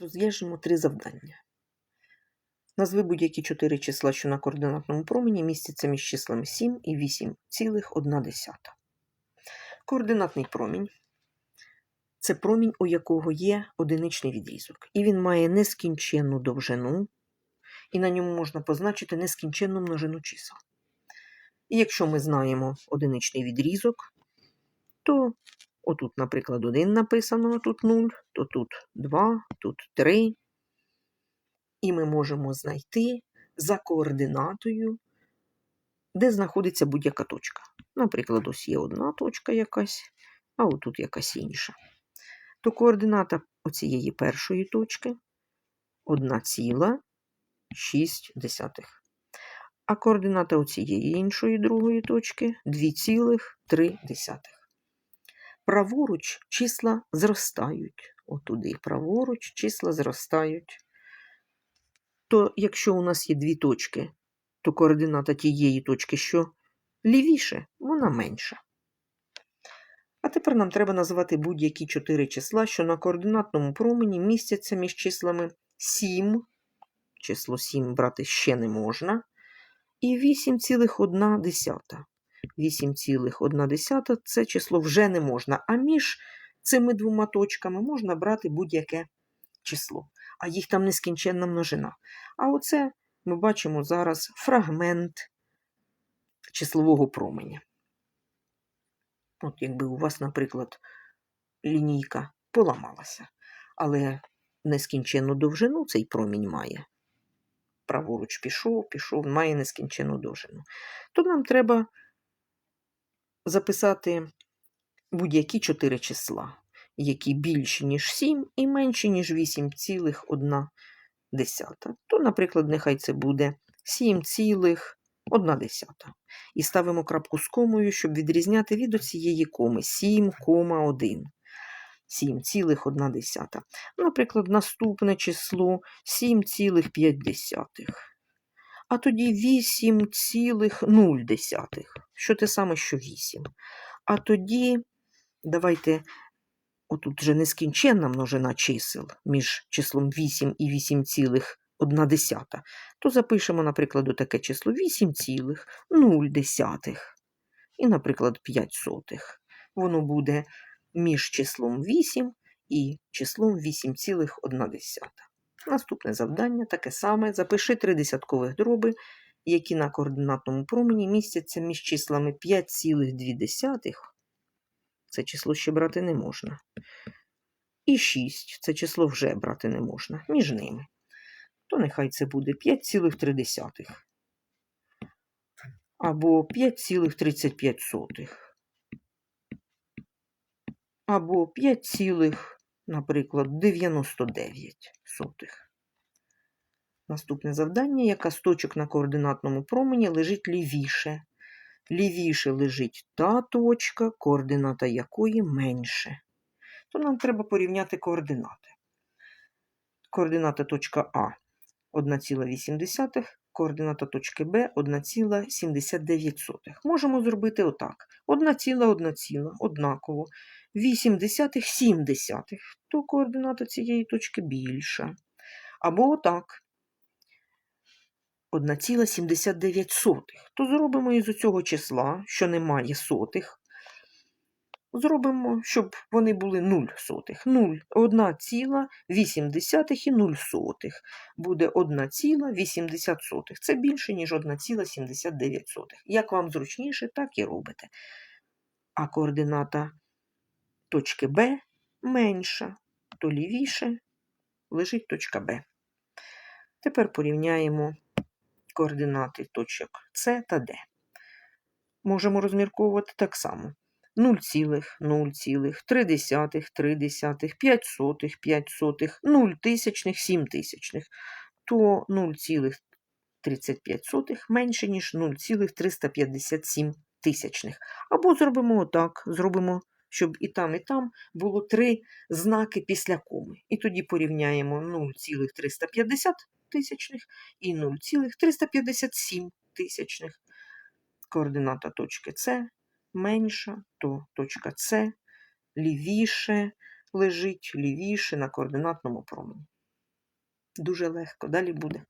Розв'яжемо три завдання. Назви будь-які чотири числа, що на координатному промені містяться між числами 7 і 8,1. Координатний промінь це промінь, у якого є одиничний відрізок. І він має нескінченну довжину, і на ньому можна позначити нескінченну множину чисел. І якщо ми знаємо одиничний відрізок, то отут, наприклад, 1 написано, тут 0, то тут 2, тут 3. І ми можемо знайти за координатою, де знаходиться будь-яка точка. Наприклад, ось є одна точка якась, а отут якась інша. То координата оцієї першої точки 1,6. А координата оцієї іншої другої точки 2,3. Праворуч числа зростають. Отуди праворуч числа зростають. То якщо у нас є дві точки, то координата тієї точки, що лівіше, вона менша. А тепер нам треба назвати будь-які чотири числа, що на координатному промені містяться між числами 7, число 7 брати ще не можна, і 8,1. 8,1 це число вже не можна. А між цими двома точками можна брати будь-яке число. А їх там нескінченна множина. А оце ми бачимо зараз фрагмент числового променя. От якби у вас, наприклад, лінійка поламалася, але нескінченну довжину цей промінь має. Праворуч пішов, пішов, має нескінченну довжину. То нам треба записати будь-які чотири числа, які більші, ніж 7 і менші, ніж 8,1. То, наприклад, нехай це буде 7,1. І ставимо крапку з комою, щоб відрізняти від оцієї коми 7,1. 7,1. Наприклад, наступне число 7,5. А тоді 8,0. Що те саме, що 8. А тоді, давайте, отут вже нескінченна множина чисел між числом 8 і 8,1. То запишемо, наприклад, таке число 8,0. І, наприклад, 5 сотих. Воно буде між числом 8 і числом 8,1. Наступне завдання таке саме. Запиши три десяткових дроби, які на координатному промені містяться між числами 5,2. Це число ще брати не можна. І 6 це число вже брати не можна. Між ними. То нехай це буде 5,3. Або 5,35. Або 5, наприклад, 99 сотих. Наступне завдання, яка з точок на координатному промені лежить лівіше. Лівіше лежить та точка, координата якої менше. То нам треба порівняти координати. Координата точка А 1,8, координата точки Б 1,79. Можемо зробити отак. 1,1 однаково. 8 7 то координата цієї точки більша. Або отак. 1,79. То зробимо із цього числа, що немає сотих. Зробимо, щоб вони були 0 сотих. 0, 1,8 і 0 сотих. Буде 1,80 сотих. Це більше, ніж 1,79. Як вам зручніше, так і робите. А координата точки Б менша, то лівіше лежить точка Б. Тепер порівняємо координати точок С та Д. Можемо розмірковувати так само. 0, 0, 3 десятих, 3 десятих, 5 сотих, 5 сотих, 0 тисячних, 7 тисячних, то 0,35 менше, ніж 0,357 тисячних. Або зробимо отак, зробимо щоб і там, і там було три знаки після коми. І тоді порівняємо 0,350 тисячних і 0,357 тисячних. Координата точки С менша, то точка С лівіше лежить лівіше на координатному промені. Дуже легко. Далі буде.